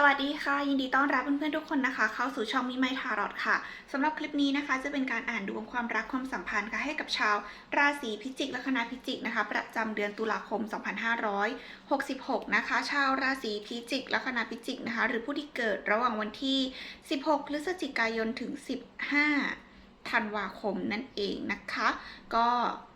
สวัสดีค่ะ ยินดีต้อนรับเพื่อนๆทุกคนนะคะ เข้าสู่ช่องมิไมทารอดค่ะสำหรับคลิปนี้นะคะ จะเป็นการอ่านดวงความรักความสัมพันธ์ค่ะให้กับชาว ราศีพิจิกและคณะพิจิกนะคะ ประจำเดือนตุลาคม 2566 นะคะ ชาวราศีพิจิกและคณะพิจิกนะคะ หรือผู้ที่เกิดระหว่างวันที่ 16 พฤศจิกายนถึง 15 ธันวาคมนั่นเองนะคะ ก็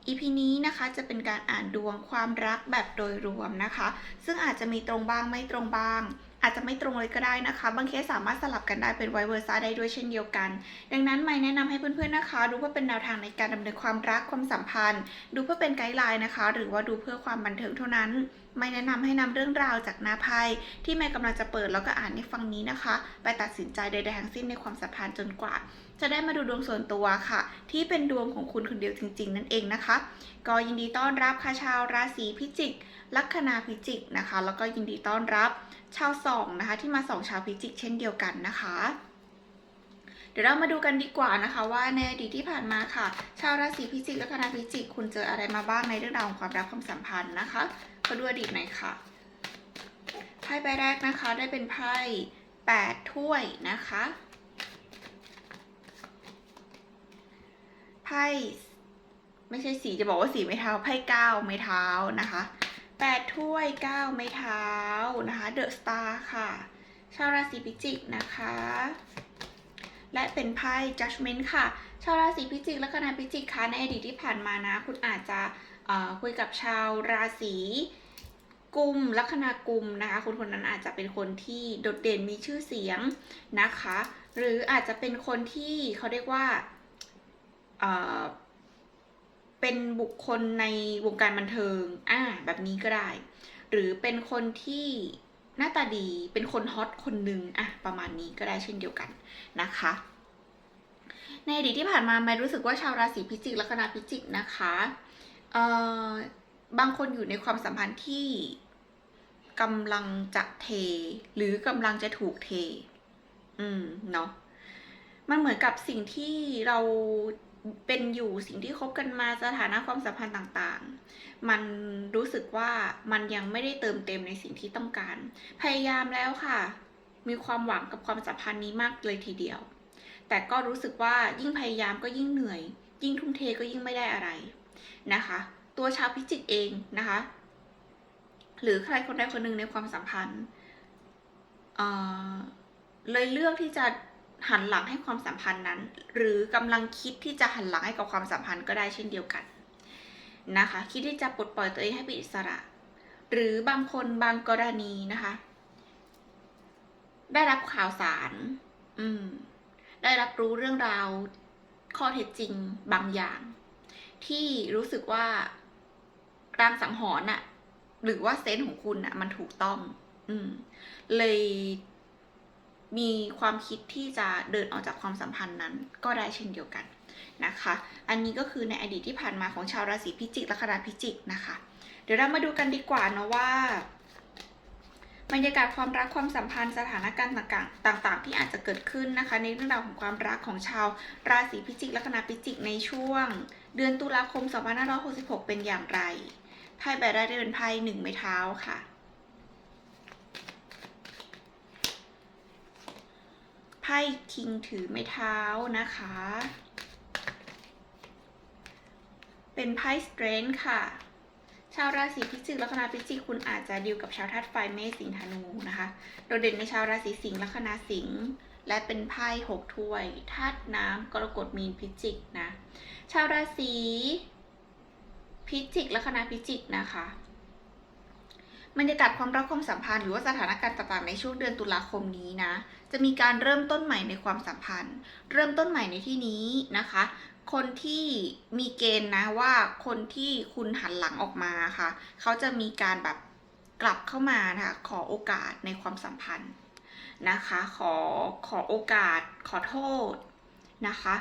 อีพีนี้นะคะจะเป็นการอ่านดวงความรักแบบโดยรวมนะคะ ซึ่งอาจจะมีตรงบ้างไม่ตรงบ้าง อาจจะไม่ตรงเลยก็ได้นะคะ บางเคสสามารถสลับกันได้เป็นไวเวอร์ซ่าได้ด้วยเช่นเดียวกัน ดังนั้นไม่แนะนำให้เพื่อนๆนะคะ ดูเพื่อเป็นแนวทางในการดำเนินความรักความสัมพันธ์ ดูเพื่อเป็นไกด์ไลน์นะคะ หรือว่าดูเพื่อความบันเทิงเท่านั้น ไม่แนะนำให้นำเรื่องราวจากหน้าไพ่ที่แม่กำลังจะเปิดแล้วก็อ่านในฟังนี้นะคะ ไปตัดสินใจใดๆทั้งสิ้นในความสัมพันธ์จนกว่า จะได้มาดูดวงส่วนตัวค่ะ ที่เป็นดวงของคุณคนเดียวจริง ๆ นั่นเองนะคะ ก็ยินดีต้อนรับค่ะชาวราศีพิจิก ลัคนาพิจิกนะคะ แล้วก็ยินดีต้อนรับ ชาวสองนะคะ ที่มาสองชาวพิจิกเช่นเดียวกันนะคะ เดี๋ยวเรามาดูกันดีกว่านะคะ ว่าในอดีตที่ผ่านมาค่ะ ชาวราศีพิจิกและคณะพิจิก คุณเจออะไรมาบ้างในเรื่องราวของความรักความสัมพันธ์นะคะมาดูอดีตหน่อยค่ะไพ่ใบแรกนะคะได้เป็นไพ่แปดถ้วยนะคะไพ่ไม่ใช่สีจะบอกว่าสีไม้เท้าไพ่เก้าไม้เท้านะคะ แปดถ้วยเก้าไม้เท้านะคะเดอะสตาร์ค่ะ ชาวราศีพิจิกนะคะ และเป็นไพ่ judgment ค่ะ ชาวราศีพิจิกและคณะพิจิกคะในอดีตที่ผ่านมานะ คุณอาจจะคุยกับชาวราศีกุมลัคนากุมนะคะคนคนนั้นอาจจะเป็นคนที่โดดเด่นมีชื่อเสียงนะคะ หรืออาจจะเป็นคนที่เขาเรียกว่า เป็นบุคคลในวงการบันเทิง อ่า แบบนี้ก็ได้ หรือเป็นคนที่หน้าตาดี เป็นคนฮอตคนหนึ่งอะ ประมาณนี้ก็ได้เช่นเดียวกันนะคะ ในอดีตที่ผ่านมาไม่รู้สึกว่าชาวราศีพิจิกและคณะพิจิกนะคะเอ่อบางคนอยู่ในความสัมพันธ์ที่กำลังจะเท หรือกำลังจะถูกเท อืม เนาะมันเหมือนกับสิ่งที่เรา เป็นอยู่สิ่งที่คบกันมาสถานะความสัมพันธ์ต่างๆ มันรู้สึกว่ามันยังไม่ได้เติมเต็มในสิ่งที่ต้องการ พยายามแล้วค่ะ มีความหวังกับความสัมพันธ์นี้มากเลยทีเดียว แต่ก็รู้สึกว่ายิ่งพยายามก็ยิ่งเหนื่อย ยิ่งทุ่มเทก็ยิ่งไม่ได้อะไรนะคะ ตัวชาวพิจิกเองนะคะ หรือใครคนใดคนหนึ่งในความสัมพันธ์เออเลยเลือกที่จะ หันหลังให้ความสัมพันธ์นั้น หรือกำลังคิดที่จะหันหลังให้กับความสัมพันธ์ก็ได้เช่นเดียวกันนะคะ คิดที่จะปลดปล่อยตัวเองให้เป็นอิสระ หรือบางคนบางกรณีนะคะ ได้รับข่าวสาร อืม ได้รับรู้เรื่องราวข้อเท็จจริงบางอย่าง ที่รู้สึกว่ารางสังหรณ์อะหรือว่าเซนส์ของคุณอะมันถูกต้อง อืม เลย มีความคิดที่จะเดินออกจากความสัมพันธ์นั้นก็ได้เช่นเดียวกันนะคะ อันนี้ก็คือในอดีตที่ผ่านมาของชาวราศีพิจิกละคณะพิจิกนะคะ เดี๋ยวเรามาดูกันดีกว่านะว่าบรรยากาศความรักความสัมพันธ์สถานการณ์ต่างๆต่าง ๆ ที่อาจจะเกิดขึ้นนะคะ ในเรื่องราวของความรักของชาวราศีพิจิกละคณะพิจิกในช่วง เดือนตุลาคม 2566 เป็นอย่างไรไพ่ใบแรกได้เป็นไพ่หนึ่งไม้เท้าค่ะ ไพ่คิงถือไม้เท้านะคะ เป็นไพ่สเตรน g ค่ะ ชาวราศีพิจิกและคณะพิจิกคุณอาจจะดีลกับชาวธาตุไฟเมษสิงห์ธนูนะคะ โดดเด่นในชาวราศีสิงห์ละคณะสิงห์และเป็นไพ่หกถ้วยธาตุน้ำกรกฎมีนพิจิกนะ ชาวราศีพิจิกและคณะพิจิกนะคะ บรรยากาศความรักความสัมพันธ์หรือว่าสถานการณ์ต่างๆในช่วงเดือนตุลาคมนี้นะ จะมีการเริ่มต้นใหม่ในความสัมพันธ์ เริ่มต้นใหม่ในที่นี้นะคะ คนที่มีเกณฑ์นะว่าคนที่คุณหันหลังออกมาค่ะ เขาจะมีการแบบกลับเข้ามานะคะขอโอกาสในความสัมพันธ์นะคะ ขอขอโอกาสขอโทษนะคะ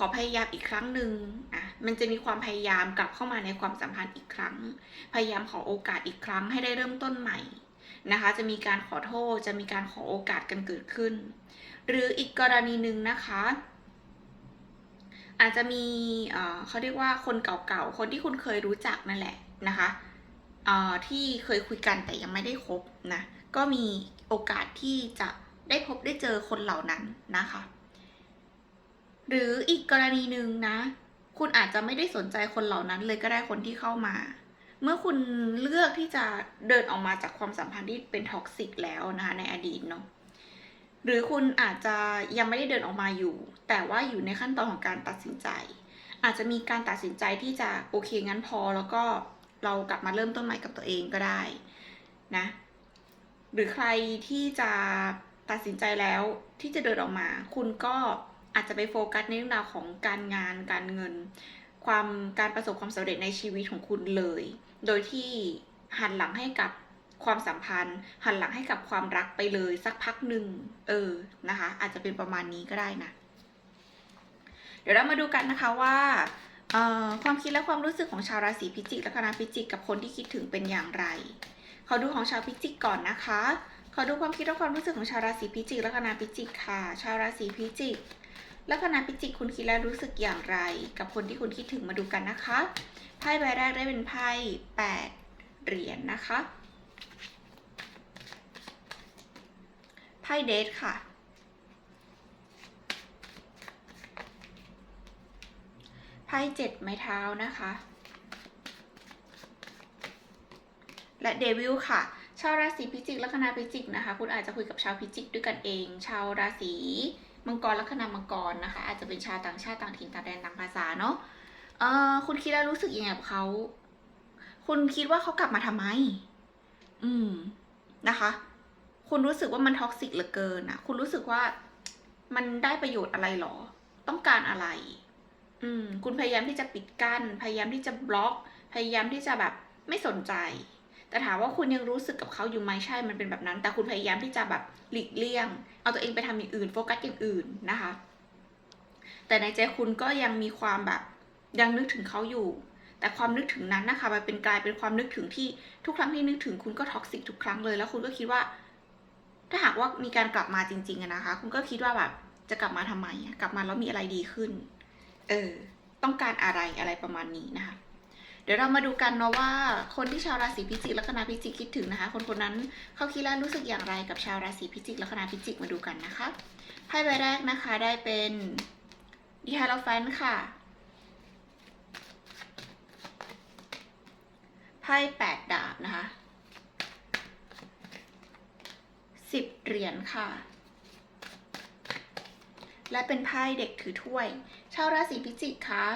ขอพยายามอีกครั้งหนึ่งอะมันจะมีความพยายามกลับเข้ามาในความสัมพันธ์อีกครั้ง พยายามขอโอกาสอีกครั้งให้ได้เริ่มต้นใหม่นะคะ จะมีการขอโทษ จะมีการขอโอกาสกันเกิดขึ้น หรืออีกกรณีหนึ่งนะคะ อาจจะมีเขาเรียกว่าคนเก่าๆ คนที่คุณเคยรู้จักนั่นแหละนะคะอ่อที่เคยคุยกันแต่ยังไม่ได้คบนะ ก็มีโอกาสที่จะได้พบได้เจอคนเหล่านั้นนะคะ หรืออีกกรณีหนึ่งนะ คุณอาจจะไม่ได้สนใจคนเหล่านั้นเลยก็ได้คนที่เข้ามา เมื่อคุณเลือกที่จะเดินออกมาจากความสัมพันธ์ที่เป็นท็อกซิกแล้วนะคะในอดีตเนาะหรือคุณอาจจะยังไม่ได้เดินออกมาอยู่ แต่ว่าอยู่ในขั้นตอนของการตัดสินใจ อาจจะมีการตัดสินใจที่จะโอเคงั้นพอแล้วก็เรากลับมาเริ่มต้นใหม่กับตัวเองก็ได้นะ หรือใครที่จะตัดสินใจแล้วที่จะเดินออกมา คุณก็ อาจจะไปโฟกัสในเรื่องราวของการงานการเงิน ความการประสบความสำเร็จในชีวิตของคุณเลย โดยที่หันหลังให้กับความสัมพันธ์ หันหลังให้กับความรักไปเลยสักพักหนึ่งเออนะคะ อาจจะเป็นประมาณนี้ก็ได้นะเดี๋ยวเรามาดูกันนะคะว่าออความคิดและความรู้สึกของชาวราศีพิจิกและคณะพิจิกกับคนที่คิดถึงเป็นอย่างไร ขอดูของชาวพิจิกก่อนนะคะ ขอดูความคิดและความรู้สึกของชาวราศีพิจิกและคณะพิจิกค่ะ ชาวราศีพิจิก ละคณะพิจิกคุณคิดและรู้สึกอย่างไร กับคนที่คุณคิดถึงมาดูกันนะคะไพ่ใบแรกได้เป็นไพ่แปดเหรียญนนะคะไพ่เดทค่ะไพ่เจ็ดไม้เท้านะคะ และเดวิลค่ะ ชาวราศีพิจิกและคณะพิจิกนะคะ คุณอาจจะคุยกับชาวพิจิกด้วยกันเอง ชาวราศี มังกรและคณะมังกรนะคะ อาจจะเป็นชาวต่างชาติต่างถิ่นต่างแดนต่างภาษาเนาะเออคุณคิดแล้วรู้สึกยังไงกับเขาคุณคิดว่าเขากลับมาทำไม อืมนะคะ คุณรู้สึกว่ามันท็อกซิกเหลือเกินอะคุณรู้สึกว่ามันได้ประโยชน์อะไรหรอ ต้องการอะไร อืม คุณพยายามที่จะปิดกั้นพยายามที่จะบล็อก พยายามที่จะแบบไม่สนใจ แต่ถามว่าคุณยังรู้สึกกับเขาอยู่ไหมใช่ มันเป็นแบบนั้น แต่คุณพยายามที่จะแบบหลีกเลี่ยง เอาตัวเองไปทำอย่างอื่น โฟกัสอย่างอื่นนะคะ แต่ในใจคุณก็ยังมีความแบบยังนึกถึงเขาอยู่ แต่ความนึกถึงนั้นนะคะ มันเป็นกลายเป็นความนึกถึงที่ทุกครั้งที่นึกถึงคุณก็ท็อกซิกทุกครั้งเลย แล้วคุณก็คิดว่า ถ้าหากว่ามีการกลับมาจริงๆนะคะ คุณก็คิดว่าแบบจะกลับมาทำไม กลับมาแล้วมีอะไรดีขึ้น เออ ต้องการอะไรอะไรประมาณนี้นะคะ ดี๋ยวเรามาดูกันเนาะว่าคนที่ชาวราศีพิจิกและคณะพิจิกคิดถึงนะคะ คนคนนั้นเขาคิดและรู้สึกอย่างไรกับชาวราศีพิจิกและคณะพิจิกมาดูกันนะคะไพ่ใบแรกนะคะได้เป็นดีฮาร์ฟนค่ะไพ่แปดดาบนะคะสิบเหรียญค่ะ และเป็นไพ่เด็กถือถ้วย ชาวราศีพิจิกคะ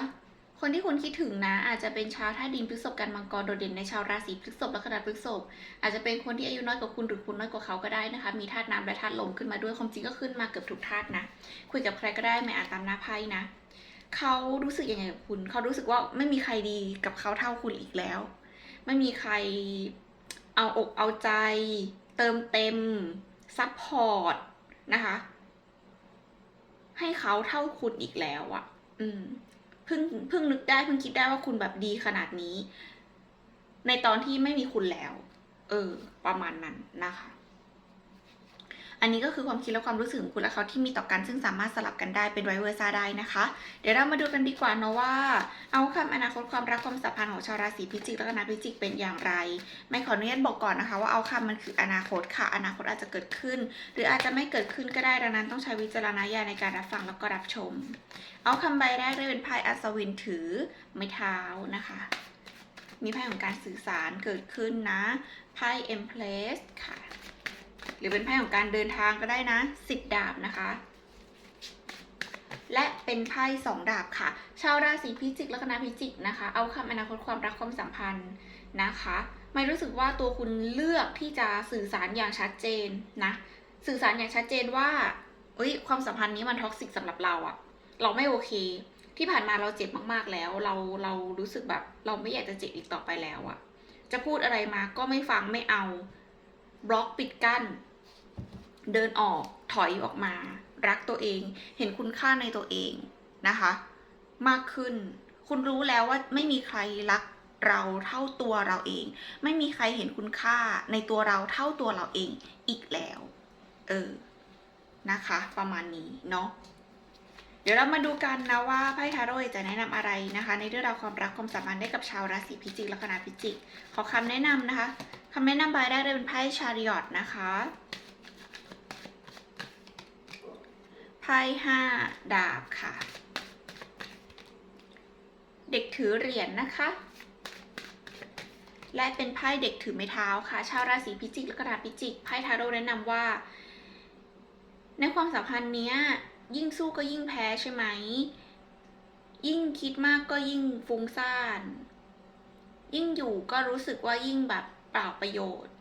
คนที่คุณคิดถึงนะ อาจจะเป็นชาวธาตุดินพฤษภกันมังกรโดดเด่นในชาวราศีพฤษภและคณะพฤษภอาจจะเป็นคนที่อายุน้อยกว่าคุณหรือคุณน้อยกว่าเขาก็ได้นะคะ มีธาตุน้ำและธาตุลมขึ้นมาด้วยความจริงก็ขึ้นมาเกือบทุกธาตุนะ คุยกับใครก็ได้ไม่อานตามหน้าไพ่นะเขารู้สึกยังไงกับคุณ เขารู้สึกว่าไม่มีใครดีกับเขาเท่าคุณอีกแล้ว ไม่มีใครเอาอกเอาใจ เติมเต็มซัพพอร์ตนะคะ ให้เขาเท่าคุณอีกแล้วอะ่ะ อืม เพิ่งเพิ่งนึกได้เพิ่งคิดได้ว่าคุณแบบดีขนาดนี้ ในตอนที่ไม่มีคุณแล้ว เออ ประมาณนั้นนะคะ อันนี้ก็คือความคิดและความรู้สึกของคุณและเขาที่มีต่อกัน ซึ่งสามารถสลับกันได้เป็นไวเวอร์ซ่าได้นะคะ เดี๋ยวเรามาดูกันดีกว่าเนาะว่า เอาคำอนาคตความรักความสัมพันธ์ของชาวราศีพิจิกและคณะพิจิกเป็นอย่างไร ไม่ขออนุญาตบอกก่อนนะคะ ว่าเอาคำมันคืออนาคตค่ะ อนาคตอาจจะเกิดขึ้น หรืออาจจะไม่เกิดขึ้นก็ได้ดังนั้นต้องใช้วิจารณญาณในการรับฟังแล้วก็รับชม เอาคำใบแรกได้เป็นไพ่อัศวินถือไม้เท้านะคะมีไพ่ของการสื่อสารเกิดขึ้นนะ ไพ่เอ็มเพลสค่ะ หรือเป็นไพ่ของการเดินทางก็ได้นะสิบดาบนะคะ และเป็นไพ่สองดาบค่ะ ชาวราศีพิจิกและคณะพิจิกนะคะ เอาคำอนาคตความรักความสัมพันธ์นะคะ ไม่รู้สึกว่าตัวคุณเลือกที่จะสื่อสารอย่างชัดเจนนะ สื่อสารอย่างชัดเจนว่าเอ้ยความสัมพันธ์นี้มันท็อกซิกสำหรับเราอะเราไม่โอเค ที่ผ่านมาเราเจ็บมากๆแล้ว เราเรารู้สึกแบบ เราไม่อยากจะเจ็บอีกต่อไปแล้วอะจะพูดอะไรมาก็ไม่ฟังไม่เอา บล็อกปิดกั้น เดินออกถอยออกมา รักตัวเอง เห็นคุณค่าในตัวเองนะคะ มากขึ้น คุณรู้แล้วว่าไม่มีใครรักเราเท่าตัวเราเอง ไม่มีใครเห็นคุณค่าในตัวเราเท่าตัวเราเองอีกแล้ว เออ นะคะ ประมาณนี้เนาะ เดี๋ยวเรามาดูกันนะว่าไพ่ทาโร่จะแนะนำอะไรนะคะ ในเรื่องราวความรักความสัมพันธ์ได้กับชาวราศีพิจิกแลัคนาพิจิก ขอคำแนะนำนะคะคำแนะนำใบแรกเลยเป็นไพ่ชาริอตนะคะไพ่ห้าดาบค่ะ เด็กถือเหรียญนะคะ และเป็นไพ่เด็กถือไม้เท้าค่ะ ชาวราศีพิจิกและกระดาษพิจิกไพ่ทาโร่แนะนำว่า ในความสัมพันธ์เนี้ย ยิ่งสู้ก็ยิ่งแพ้ใช่ไหม ยิ่งคิดมากก็ยิ่งฟุ้งซ่าน ยิ่งอยู่ก็รู้สึกว่ายิ่งแบบเปล่าประโยชน์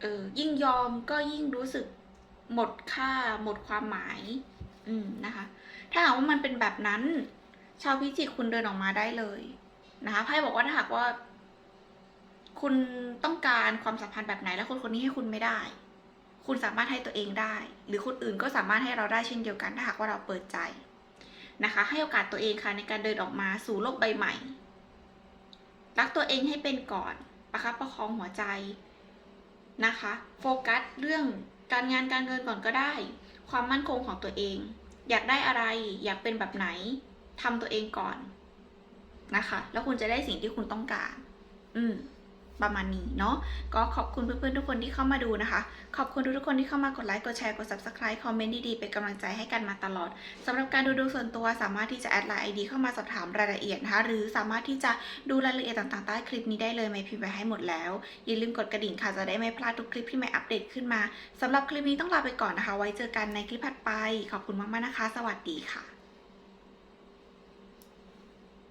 เออ ยิ่งยอมก็ยิ่งรู้สึกหมดค่าหมดความหมาย อืมนะคะ ถ้าหากว่ามันเป็นแบบนั้น ชาวพิจิกคุณเดินออกมาได้เลยนะคะไพ่บอกว่าถ้าหากว่า คุณต้องการความสัมพันธ์แบบไหนแล้วคนคนนี้ให้คุณไม่ได้ คุณสามารถให้ตัวเองได้ หรือคนอื่นก็สามารถให้เราได้เช่นเดียวกันถ้าหากว่าเราเปิดใจนะคะ ให้โอกาสตัวเองค่ะในการเดินออกมาสู่โลกใบใหม่ รักตัวเองให้เป็นก่อนประคับประคองหัวใจนะคะ โฟกัสเรื่องการงานการเงินก่อนก็ได้ ความมั่นคงของตัวเอง อยากได้อะไรอยากเป็นแบบไหนทำตัวเองก่อนนะคะ แล้วคุณจะได้สิ่งที่คุณต้องการ อืม ประมาณนี้เนาะก็ขอบคุณเพื่อนๆทุกคนที่เข้ามาดูนะคะ ขอบคุณทุกๆคนที่เข้ามากดไลค์กดแชร์กด subscribe คอมเมนต์ดีๆเป็นกำลังใจให้กันมาตลอดสำหรับการดูดวงส่วนตัวสามารถที่จะแอดไลน์ไอดีเข้ามาสอบถามรายละเอียดนะคะหรือสามารถที่จะดูรายละเอียดต่างๆใต้คลิปนี้ได้เลยไม่พิมพ์ไว้ให้หมดแล้วอย่าลืมกดกระดิ่งค่ะจะได้ไม่พลาดทุกคลิปที่ใหม่อัปเดตขึ้นมาสำหรับคลิปนี้ต้องลาไปก่อนนะคะ ไว้เจอกันในคลิปถัดไป ขอบคุณมากๆนะคะ สวัสดีค่ะ